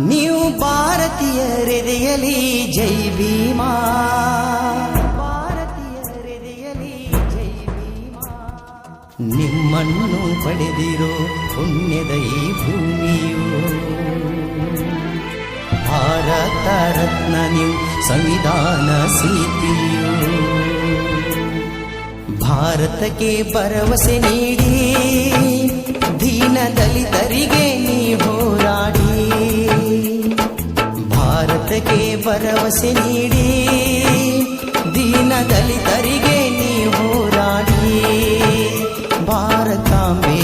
ನೀವು ಭಾರತೀಯ ಹೃದಯಲಿ ಜೈ ಭೀಮಾ. ಹೃದಯಲಿ ಜೈ ಭೀಮಾ. ನಿಮ್ಮನ್ನು ಪಡೆದಿರೋ ಪುಣ್ಯದ ಈ ಭೂಮಿಯು. ಭಾರತ ರತ್ನ ನೀವು ಸಂವಿಧಾನ ಸೀತಿಯು. ಭಾರತಕ್ಕೆ ಭರವಸೆ ನೀಡಿ. ಭರವಸೆ ನೀಡಿ ದೀನ ದಲಿತರಿಗೆ ನೀ ಹೋರಾಡಿ ಭಾರತಾಂಬೆ.